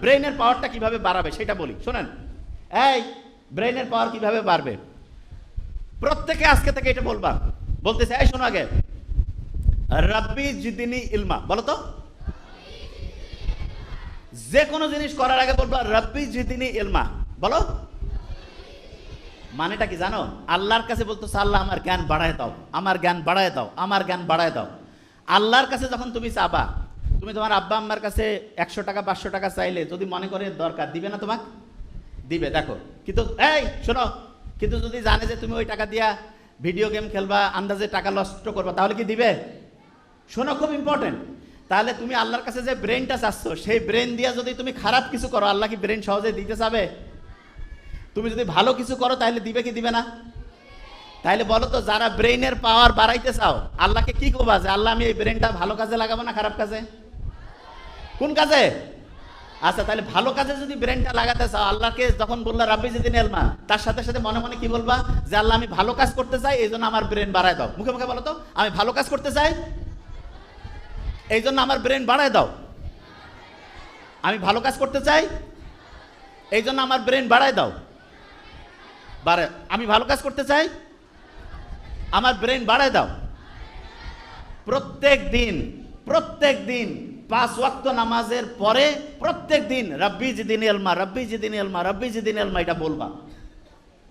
ব্রেনের পাওয়ারটা কীভাবে বাড়াবে সেটা বলি, শোনেন। এই ব্রেনের পাওয়ার কীভাবে বাড়বে? প্রত্যেকে আজকে থেকে এটা বলবা। বলতেছে, এই শোনো আগে। রাব্বি জিদিনি ইলমা। বলো তো। যে কোনো জিনিস করার আগে বলবা, রাব্বি জিদিনি ইলমা। বলো। মানেটা কি জানো? আল্লাহর কাছে বলতো আল্লাহ, আমার জ্ঞান বাড়ায় দাও। আমার জ্ঞান বাড়ায় দাও। আমার জ্ঞান বাড়ায় দাও। আল্লাহর কাছে যখন তুমি চাবা তুমি তোমার আব্বা আম্মার কাছে একশো টাকা, পাঁচশো টাকা চাইলে যদি মনে করে দরকার, দিবে না তোমাকে? দিবে, দেখো। কিন্তু, এই, শোনো, কিন্তু যদি জানে যে তুমি ওই টাকা দিয়া ভিডিও গেম খেলবা, আন্দাজে টাকা নষ্ট করবা, তাহলে কি দিবে? শোনো, খুব ইম্পর্টেন্ট তাহলে তুমি আল্লাহর কাছে যে ব্রেনটা চাচ্ছ, সেই ব্রেন দিয়া যদি তুমি খারাপ কিছু করো, আল্লাহ কি ব্রেন সহজে দিতে চাবে? তুমি যদি ভালো কিছু করো, তাহলে দিবে কি দিবে না? তাহলে বলো তো, যারা ব্রেইনের পাওয়ার বাড়াইতে চাও, আল্লাহকে কি করবা যে, আল্লাহ আমি এই ব্রেনটা ভালো কাজে লাগাবো না খারাপ কাজে? কোন কাজে? আচ্ছা তাহলে ভালো কাজে যদি ব্রেনটা লাগাতে চাও, আল্লাহকে যখন বললা, রাব্বি যেদিন এলমা তার সাথে সাথে মনে মনে কি বলবা? যে, আল্লাহ, আমি ভালো কাজ করতে চাই এই জন্য আমার ব্রেন বাড়ায় দাও। মুখে মুখে বলো তো, আমি ভালো কাজ করতে চাই এই জন্য আমার ব্রেন বাড়ায় দাও। আমি ভালো কাজ করতে চাই এই জন্য আমার ব্রেন বাড়ায় দাও। বাড়ে আমি ভালো কাজ করতে চাই, আমার ব্রেন বাড়ায় দাও। প্রত্যেক দিন প্রত্যেক দিন পাঁচ ওয়াক্ত নামাজের পরে প্রত্যেক দিন, রব্বি জিদিন এলমা রব্বি জিদিন এলমা রব্বি জিদিন এলমা এটা বলবা।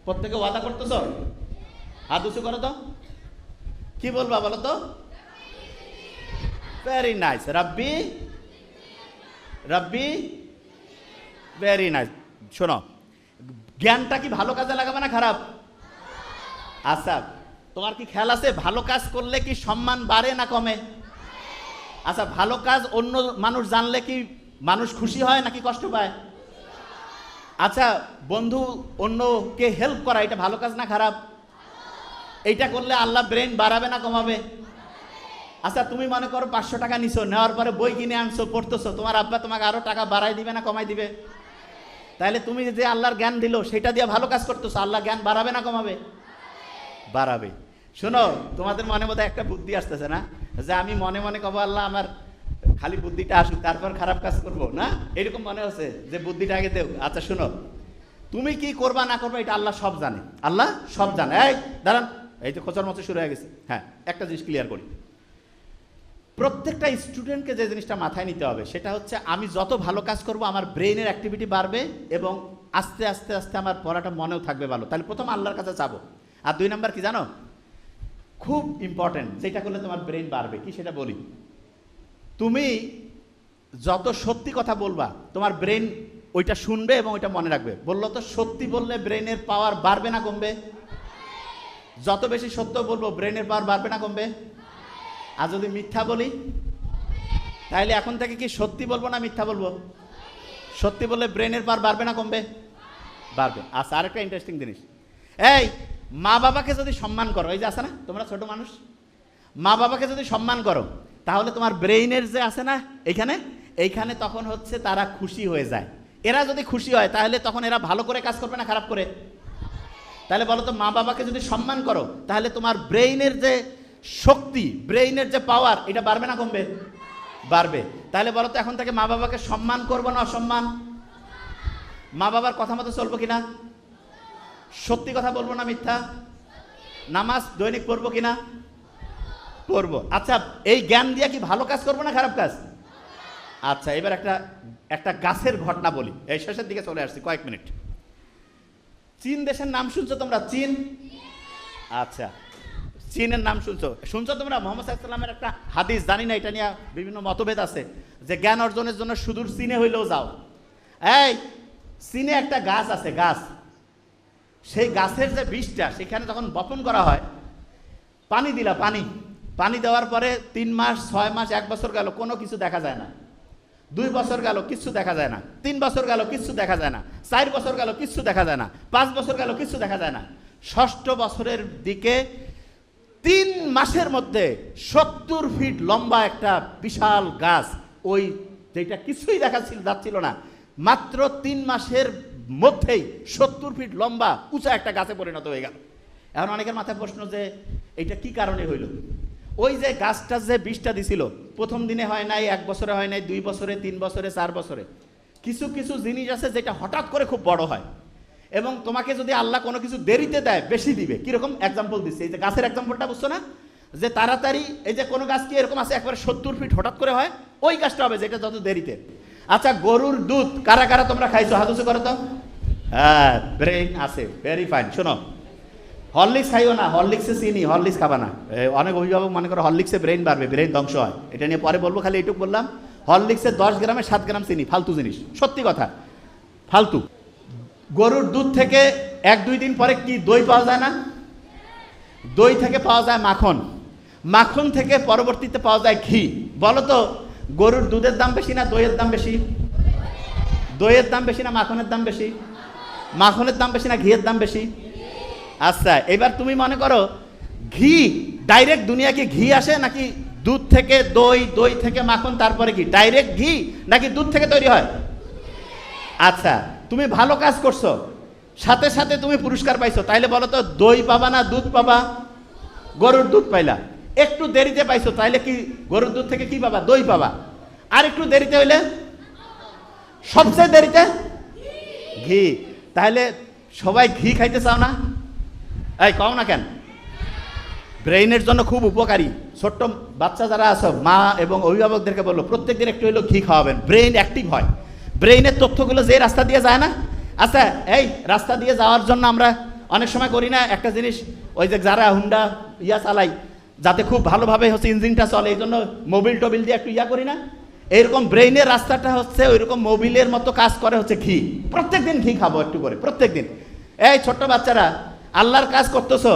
প্রত্যেকে ওয়াদা করতেছ? হাত উঁচু করো তো। কি বলবা বলো তো? ভেরি নাইস রব্বি রব্বি ভেরি নাইস শোনো, জ্ঞানটা কি ভালো কাজে লাগাবে না খারাপ? আচ্ছা তোমার কি খেয়াল আছে? ভালো কাজ করলে কি সম্মান বাড়ে না কমে? আচ্ছা ভালো কাজ অন্য মানুষ জানলে কি মানুষ খুশি হয় নাকি কষ্ট পায়? আচ্ছা বন্ধু অন্যকে হেল্প করা, এটা ভালো কাজ না খারাপ? এইটা করলে আল্লাহ ব্রেন বাড়াবে না কমাবে? আচ্ছা তুমি মনে করো পাঁচশো টাকা নিছো, নেওয়ার পরে বই কিনে আনছো, পড়তেছো, তোমার আব্বা তোমাকে আরও টাকা বাড়াই দিবে না কমাই দিবে? তাহলে তুমি যে আল্লাহর জ্ঞান দিল, সেটা দিয়ে ভালো কাজ করতেছো আল্লাহ জ্ঞান বাড়াবে না কমাবে? বাড়াবে। শোনো, তোমাদের মনে মধ্যে একটা বুদ্ধি আসতেছে না? যে আমি মনে মনে কব, আল্লাহ, আমার খালি বুদ্ধিটা আসুক, তারপর খারাপ কাজ করব। না? এরকম মনে হচ্ছে যে বুদ্ধিটা আগে দেও। আচ্ছা শোনো। তুমি কি করবা, না করবা, এটা আল্লাহ সব জানে। আল্লাহ সব জানে। এই, দাঁড়ান। এই তো খোঁচার মতো শুরু হয়ে গেছে। হ্যাঁ একটা জিনিস ক্লিয়ার করি। প্রত্যেকটা স্টুডেন্টকে যে জিনিসটা মাথায় নিতে হবে, সেটা হচ্ছে আমি যত ভালো কাজ করব, আমার ব্রেইনের অ্যাক্টিভিটি বাড়বে এবং আস্তে আস্তে আস্তে আমার পড়াটা মনেও থাকবে ভালো। তাহলে প্রথম আল্লাহর কাছে যাব আর দুই নাম্বার কি জানো? খুব ইম্পর্টেন্ট যেটা করলে তোমার ব্রেন বাড়বে। কি সেটা বলি? তুমি যত সত্যি কথা বলবা, তোমার ব্রেন ওইটা শুনবে এবং ওইটা মনে রাখবে। বলল তো, সত্যি বললে ব্রেনের পাওয়ার বাড়বে না কমবে? যত বেশি সত্য বলব ব্রেনের পাওয়ার বাড়বে না কমবে? আর যদি মিথ্যা বলি তাহলে এখন থেকে কি সত্যি বলব না মিথ্যা বলব? সত্যি বললে ব্রেনের পাওয়ার বাড়বে না কমবে? বাড়বে। আচ্ছা আরেকটা ইন্টারেস্টিং জিনিস। এই মা বাবাকে যদি সম্মান করো, এই যে আছে না? তোমরা ছোট মানুষ? মা বাবাকে যদি সম্মান করো, তাহলে তোমার ব্রেইনের যে আছে না, এইখানে? এইখানে তখন হচ্ছে তারা খুশি হয়ে যায়। এরা যদি খুশি হয়, তাহলে তখন এরা ভালো করে কাজ করবে না খারাপ করে? তাহলে বলো তো, মা বাবাকে যদি সম্মান করো, তাহলে তোমার ব্রেইনের যে শক্তি, ব্রেইনের যে পাওয়ার এটা বাড়বে না কমবে? বাড়বে। তাহলে বলো তো, এখন থেকে মা বাবাকে সম্মান করব না অসম্মান? মা বাবার কথা মতো চলবো কিনা? সত্যি কথা বলব না মিথ্যা? নামাজ দৈনিক পড়ব কিনা? পড়ব। আচ্ছা এই জ্ঞান দিয়ে কি ভালো কাজ করব না খারাপ কাজ? আচ্ছা এবার একটা একটা গাছের ঘটনা বলি। এই শেষের দিকে চলে আসছি, কয়েক মিনিট। চীন দেশের নাম শুনছো তোমরা? চীন? আচ্ছা চীনের নাম শুনছো? শুনছো তোমরা? মোহাম্মদ সাল্লামের একটা হাদিস, জানি না, এটা নিয়ে বিভিন্ন মতভেদ আছে, যে জ্ঞান অর্জনের জন্য সুদূর চীনে হইলেও যাও। এই, চীনে একটা গাছ আছে, গাছ। সেই গাছের যে বীজটা সেখানে যখন বপন করা হয়, পানি দিলা, পানি। পানি দেওয়ার পরে তিন মাস, ছয় মাস, এক বছর গেল, কোনো কিছু দেখা যায় না। দুই বছর গেল, কিচ্ছু দেখা যায় না। তিন বছর গেল, কিচ্ছু দেখা যায় না। চার বছর গেল, কিচ্ছু দেখা যায় না। পাঁচ বছর গেল, কিচ্ছু দেখা যায় না। ষষ্ঠ বছরের দিকে তিন মাসের মধ্যে সত্তর ফিট লম্বা একটা বিশাল গাছ, ওই যেটা কিছুই দেখা ছিল, যাচ্ছিল না। মাত্র তিন মাসের মধ্যেই সত্তর ফিট লম্বা, উঁচা একটা গাছে পরিণত হয়ে গেল। এখন অনেকের মাথায় প্রশ্ন যে এটা কি কারণে হইল? ওই যে গাছটা যে বীজটা দিছিল, প্রথম দিনে হয় নাই, এক বছরে হয় নাই, দুই বছরে, তিন বছরে, চার বছরে। কিছু কিছু জিনিস আছে যেটা হঠাৎ করে খুব বড় হয়। এবং তোমাকে যদি আল্লাহ কোনো কিছু দেরিতে দেয়, বেশি দিবে। কীরকম এক্সাম্পল দিচ্ছে? এই যে গাছের এক্সাম্পলটা বুঝছ না? যে তাড়াতাড়ি এই যে কোনো গাছ কি এরকম আছে? একবারে সত্তর ফিট হঠাৎ করে হয়, ওই গাছটা হবে যেটা যত দেরিতে। আচ্ছা গরুর দুধ কারা কারা তোমরা খাইছো? হাতুসে করো তো। হ্যাঁ ব্রেইন আছে ভেরি ফাইন শোনো। হরলিক্স খাইও না হরলিক্সে চিনি হরলিক্স খাবা না। অনেক অভিভাবক মনে করে হরলিক্সে ব্রেইন বাড়বে ব্রেইন ধ্বংস হয়। এটা নিয়ে পরে বলব, খালি এইটুকু বললাম। হরলিক্সে দশ গ্রামে সাত গ্রাম চিনি, ফালতু জিনিস, সত্যি কথা, ফালতু। গরুর দুধ থেকে এক দুই দিন পরে কি দই পাওয়া যায় না? দই থেকে পাওয়া যায় মাখন। মাখন থেকে পরবর্তীতে পাওয়া যায় ঘি। বলো তো গরুর দুধের দাম বেশি না দইয়ের দাম বেশি? দইয়ের দাম বেশি না মাখনের দাম বেশি? মাখনের দাম বেশি না ঘিয়ের দাম বেশি? আচ্ছা এবার তুমি মনে করো, ঘি ডাইরেক্ট দুনিয়া কি ঘি আসে নাকি দুধ থেকে দই দই থেকে মাখন, তারপরে কি ডাইরেক্ট ঘি নাকি দুধ থেকে তৈরি হয়? আচ্ছা তুমি ভালো কাজ করছ, সাথে সাথে তুমি পুরস্কার পাইছো, তাইলে বলো তো, দই পাবা না দুধ পাবা? গরুর দুধ পাইলা। একটু দেরিতে পাইছো, তাইলে কি গরুর দুধ থেকে কি পাবা? দই পাবা। আর একটু দেরিতে হইলে? সবচেয়ে দেরিতে? ঘি। তাহলে সবাই ঘি খাইতে চাও না? এই, কও না কেন? ব্রেইনের জন্য খুব উপকারী। ছোট্ট বাচ্চা যারা আছো, মা এবং অভিভাবকদেরকে বলল, প্রত্যেকদিন একটু হলেও ঘি খাওয়াবেন। ব্রেইন অ্যাক্টিভ হয়। ব্রেইনের তথ্যগুলো যে রাস্তা দিয়ে যায় না? আচ্ছা এই রাস্তা দিয়ে যাওয়ার জন্য আমরা অনেক সময় করি না? একটা জিনিস, ওই যে যারা হুন্ডা ইয়া চালাই যাতে খুব ভালোভাবে হচ্ছে ইঞ্জিনটা চলে, এই জন্য মোবিল টোবিল দিয়ে একটু ইয়া করি না। এইরকম ব্রেইনের রাস্তাটা হচ্ছে ওইরকম মোবিলের মতো কাজ করে হচ্ছে ঘি। প্রত্যেকদিন ঘি খাব একটু করে, প্রত্যেকদিন। এই ছোট্ট বাচ্চারা, আল্লাহর কাজ করতেছো,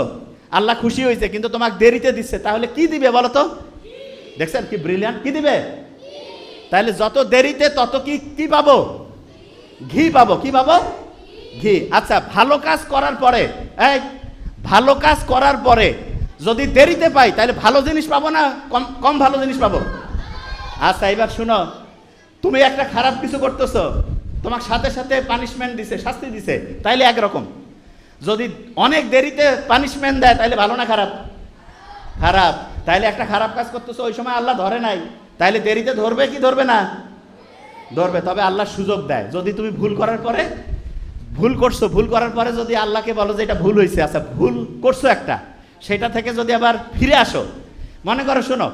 আল্লাহ খুশি হয়েছে কিন্তু তোমাকে দেরিতে দিচ্ছে, তাহলে কি দিবে বলো তো? দেখছেন কি ব্রিলিয়ান্ট কি দিবে? তাহলে যত দেরিতে তত কি কি পাবো? ঘি পাবো, কি পাবো? ঘি। আচ্ছা ভালো কাজ করার পরে, এই, ভালো কাজ করার পরে যদি দেরিতে পাই, তাহলে ভালো জিনিস পাবো না? কম কম ভালো জিনিস পাবো? আচ্ছা এবার শুনো। তুমি একটা খারাপ কিছু করতেছো। তোমার সাথে সাথে পানিশমেন্ট দিছে, শাস্তি দিছে। তাইলে একরকম। যদি অনেক দেরিতে পানিশমেন্ট দেয় তাহলে ভালো না খারাপ? খারাপ। তাইলে একটা খারাপ কাজ করতেছো, ওই সময় আল্লাহ ধরে নাই। তাইলে দেরিতে ধরবে কি ধরবে না? ধরবে, তবে আল্লাহ সুযোগ দেয়। যদি তুমি ভুল করার পরে, ভুল করছ, ভুল করার পরে যদি আল্লাহকে বলো যে এটা ভুল হয়েছে আচ্ছা ভুল করছ একটা। সেটা থেকে যদি আবার ফিরে আসো, মনে করো শোনো,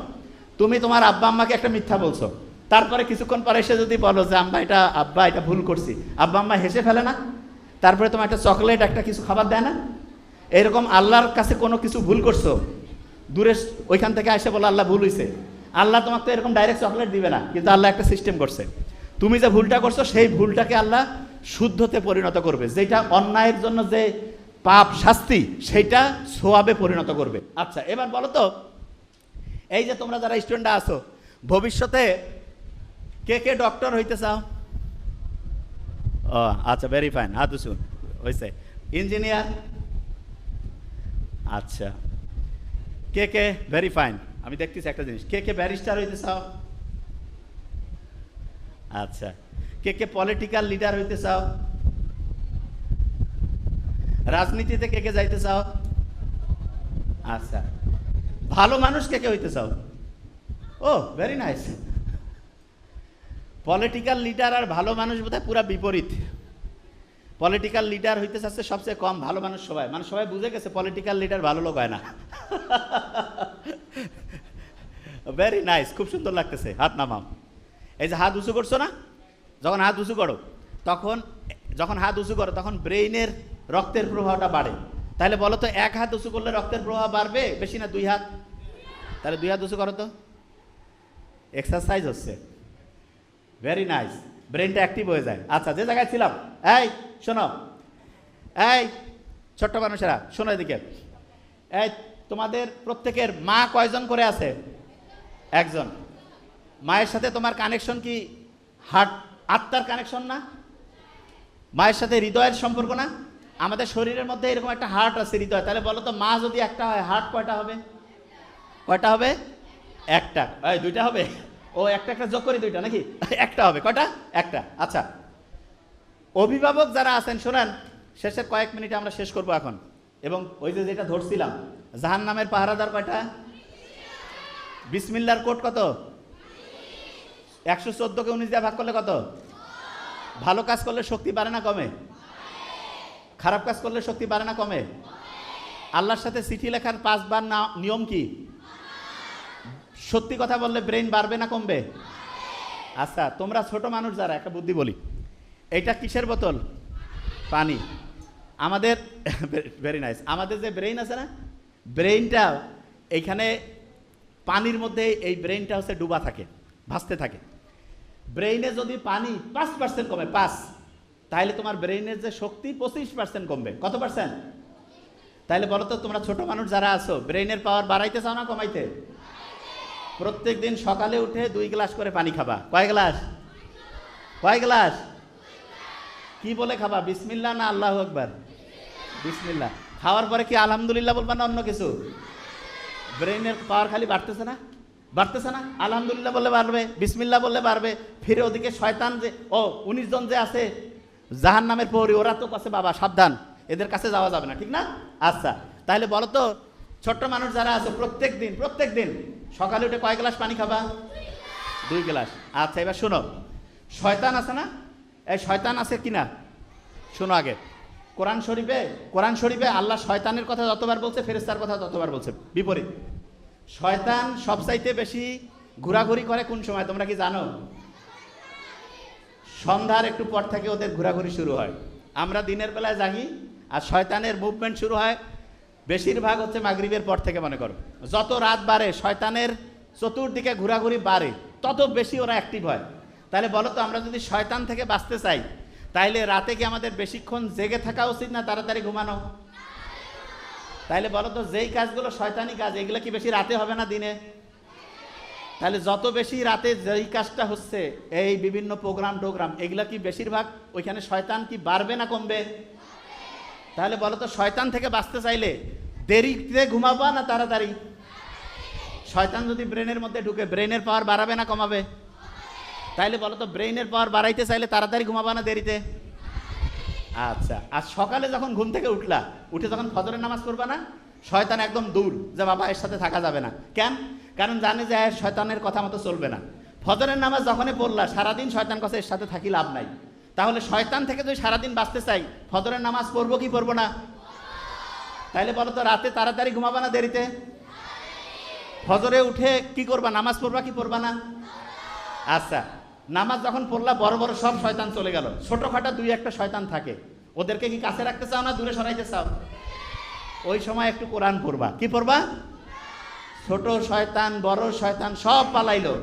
তুমি তোমার আব্বা আম্মাকে একটা মিথ্যা বলছো। তারপরে কিছুক্ষণ পরে এসে যদি বলো যে, আম্মা, এটা, আব্বা, এটা ভুল করছি। আব্বা আম্মা হেসে ফেলে না? তারপরে তোমার একটা চকলেট, একটা কিছু খাবার দেয় না? এরকম আল্লাহর কাছে কোনো কিছু ভুল করছ? দূরে ওইখান থেকে এসে বলো, আল্লাহ ভুল হয়েছে আল্লাহ তোমাকে তো এরকম ডাইরেক্ট চকলেট দিবে না, কিন্তু আল্লাহ একটা সিস্টেম করছে। তুমি যে ভুলটা করছ, সেই ভুলটাকে আল্লাহ শুদ্ধতে পরিণত করবে। যেটা অন্যায়ের জন্য যে পাপ শাস্তি সেটা সোয়াবে পরিণত করবে। আচ্ছা এবার বলো তো, এই যে তোমরা যারা স্টুডেন্টরা আছো, ভবিষ্যতে কে কে ডক্টর হইতে চাও? ও আচ্ছা ভেরি ফাইন হাত শুন হয়েছে ইঞ্জিনিয়ার আচ্ছা কে কে ভেরি ফাইন আমি দেখতেছি একটা জিনিস, কে কে ব্যারিস্টার হইতে চাও? আচ্ছা কে কে পলিটিক্যাল লিডার হইতে চাও? রাজনীতিতে কে কে যাইতে চাও? আচ্ছা। ভালো মানুষ কে কে হইতে চাও? ও ভেরি নাইস পলিটিক্যাল লিডার আর ভালো মানুষ বোধহয় পুরা বিপরীত। পলিটিক্যাল লিডার হইতে চাচ্ছে সবচেয়ে কম ভালো মানুষ সবাই। মানে সবাই বুঝে গেছে পলিটিক্যাল লিডার ভালো লোক হয় না। ভেরি নাইস খুব সুন্দর লাগতেছে, হাত নামাম এই যে হাত উঁচু করছ না? যখন হাত উঁচু করো, তখন, যখন হাত উঁচু করো, তখন ব্রেইনের রক্তের প্রবাহটা বাড়ে। তাহলে বলো তো, এক হাত উঁচু করলে রক্তের প্রবাহ বাড়বে বেশি না দুই হাত? তাহলে দুই হাত উঁচু করো তো। এক্সারসাইজ হচ্ছে। ভেরি নাইস ব্রেনটা অ্যাক্টিভ হয়ে যায়। আচ্ছা যে জায়গায় ছিলাম, এই শোনো, এই ছোট্ট মানুষেরা, শোনো এদিকে। এই তোমাদের প্রত্যেকের মা কয়জন করে আছে? একজন। মায়ের সাথে তোমার কানেকশন কি হার্ট আত্মার কানেকশন না? মায়ের সাথে হৃদয়ের সম্পর্ক না? আমাদের শরীরের মধ্যে এরকম একটা হার্ট আছে, হৃদয়। তাহলে বলো তো, মা যদি একটা হয় হার্ট কয়টা হবে? কয়টা হবে? একটা। দুইটা হবে? ও, একটা একটা যোগ করি দুইটা নাকি? একটা হবে। কয়টা? একটা। আচ্ছা। অভিভাবক যারা আছেন, শোনেন, শেষের কয়েক মিনিটে আমরা শেষ করব এখন। এবং ওই যে যেটা ধরছিলাম জাহান নামের পাহারাদার কয়টা? বিসমিল্লার কোট কত? একশো চোদ্দোকে উনিশ দিয়ে ভাগ করলে কত? ভালো কাজ করলে শক্তি বাড়ে না কমে? খারাপ কাজ করলে শক্তি বাড়ে না, কমে? আল্লাহর সাথে চিঠি লেখার পাঁচবার না নিয়ম কি? সত্যি কথা বললে ব্রেন বাড়বে না, কমবে? আচ্ছা তোমরা ছোট মানুষ যারা, একটা বুদ্ধি বলি। এইটা কিসের বোতল? পানি। আমাদের ভেরি নাইস আমাদের যে ব্রেইন আছে না ব্রেইনটা এইখানে পানির মধ্যে এই ব্রেইনটা হচ্ছে ডুবা থাকে, ভাসতে থাকে। ব্রেইনে যদি পানি পাঁচ পার্সেন্ট কমে, পাঁচ। তাহলে তোমার ব্রেইনের যে শক্তি পঁচিশ পার্সেন্ট কমবে। কত পার্সেন্ট তাহলে বলো তো, তোমরা ছোট মানুষ যারা আছো ব্রেইনের পাওয়ার বাড়াইতে চাও না কমাইতে? প্রত্যেক দিন সকালে উঠে দুই গ্লাস করে পানি খাবা। কয় গ্লাস? কয় গ্লাস? কি বলে খাবা? বিসমিল্লা না আল্লাহ আকবার? বিসমিল্লা খাওয়ার পরে কি আলহামদুলিল্লাহ বলবা না অন্য কিছু? ব্রেইনের পাওয়ার খালি বাড়তেছে না? বাড়তেছে না? আলহামদুলিল্লাহ বললে বাড়বে বিসমিল্লা বললে বাড়বে। ফিরে ওদিকে শয়তান যে ও, উনিশ জন যে আছে জাহান নামের পৌরি ওরা তো কাছে বাবা, সাবধান, এদের কাছে যাওয়া যাবে না। ঠিক না? আচ্ছা তাহলে বলো তো ছোট্ট মানুষ যারা আছে, প্রত্যেক দিন প্রত্যেক দিন সকালে উঠে কয় গ্লাস পানি খাবা? দুই গ্লাস। আচ্ছা এবার শোনো, শয়তান আছে না? এই শয়তান আছে কি না শোনো আগে। কোরআন শরীফে কোরআন শরীফে আল্লাহ শয়তানের কথা যতবার বলছে ফেরেস্তার কথা ততবার বলছে। বিপরীত। শয়তান সবচাইতে বেশি ঘোরাঘুরি করে কোন সময়, তোমরা কি জানো? সন্ধ্যার একটু পর থেকে ওদের ঘোরাঘুরি শুরু হয়। আমরা দিনের বেলায় জাগি আর শয়তানের মুভমেন্ট শুরু হয়। বেশিরভাগ হচ্ছে মাগরিবের পর থেকে মনে করো। যত রাত বাড়ে, শয়তানের চতুর্দিকে ঘোরাঘুরি বাড়ে, তত বেশি ওরা অ্যাক্টিভ হয়। তাহলে বলো তো, আমরা যদি শয়তান থেকে বাঁচতে চাই, তাইলে রাতে কি আমাদের বেশিক্ষণ জেগে থাকা উচিত না তাড়াতাড়ি ঘুমানো? তাইলে বলো তো, যেই কাজগুলো শয়তানি কাজ, এগুলো কি বেশি রাতে হবে না দিনে? তাহলে যত বেশি রাতে যেই কাজটা হচ্ছে, এই বিভিন্ন প্রোগ্রাম টোগ্রাম, এগুলা কি বেশিরভাগ ওইখানে শয়তান কি বাড়বে না কমবে? তাহলে বলো তো শয়তান থেকে বাঁচতে চাইলে দেরিতে ঘুমাবা না তাড়াতাড়ি? শয়তান যদি ব্রেনের মধ্যে ঢুকে ব্রেনের পাওয়ার বাড়াবে না কমাবে? তাইলে বলো তো ব্রেনের পাওয়ার বাড়াইতে চাইলে তাড়াতাড়ি ঘুমাবা না দেরিতে? আচ্ছা আর সকালে যখন ঘুম থেকে উঠলা, উঠে যখন ফজরের নামাজ পড়বা না, শয়তান একদম দূর যে বাবা এর সাথে থাকা যাবে না। কেন? কারণ জানে যে শয়তানের কথা মতো চলবে না। ফজরের নামাজ যখনই পড়লা, সারাদিন শয়তান কাছে এর সাথে থাকি লাভ নাই। তাহলে শয়তান থেকে যদি সারাদিন বাঁচতে চাই, ফজরের নামাজ পড়ব কি পড়ব না? তাইলে বলো তো, রাতে তাড়াতাড়ি ঘুমাবা না দেরিতে? ফজরে উঠে কি করবা, নামাজ পড়বা কি পড়বা না? আচ্ছা নামাজ যখন পড়লা, বড় বড় সব শয়তান চলে গেল। ছোটখাটো দুই একটা শয়তান থাকে। ওদেরকে কি কাছে রাখতে চাও না দূরে সরাইতে চাও? ওই সময় একটু কোরআন পড়বা। কি পড়বা? ছোট শয়তান, বড় শয়তান, সব পালাইলো।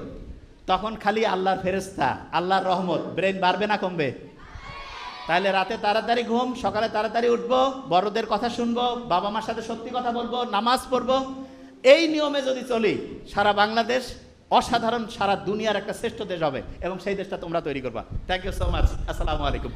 তখন খালি আল্লাহর ফেরেস্তা আল্লাহর রহমত। ব্রেন বাড়বে না কমবে? তাহলে রাতে তাড়াতাড়ি ঘুম, সকালে তাড়াতাড়ি উঠবো, বড়দের কথা শুনব বাবা মার সাথে সত্যি কথা বলব, নামাজ পড়ব। এই নিয়মে যদি চলি, সারা বাংলাদেশ অসাধারণ সারা দুনিয়ার একটা শ্রেষ্ঠ দেশ হবে এবং সেই দেশটা তোমরা তৈরি করবা। থ্যাংক ইউ সো মাচ আসসালামু আলাইকুম।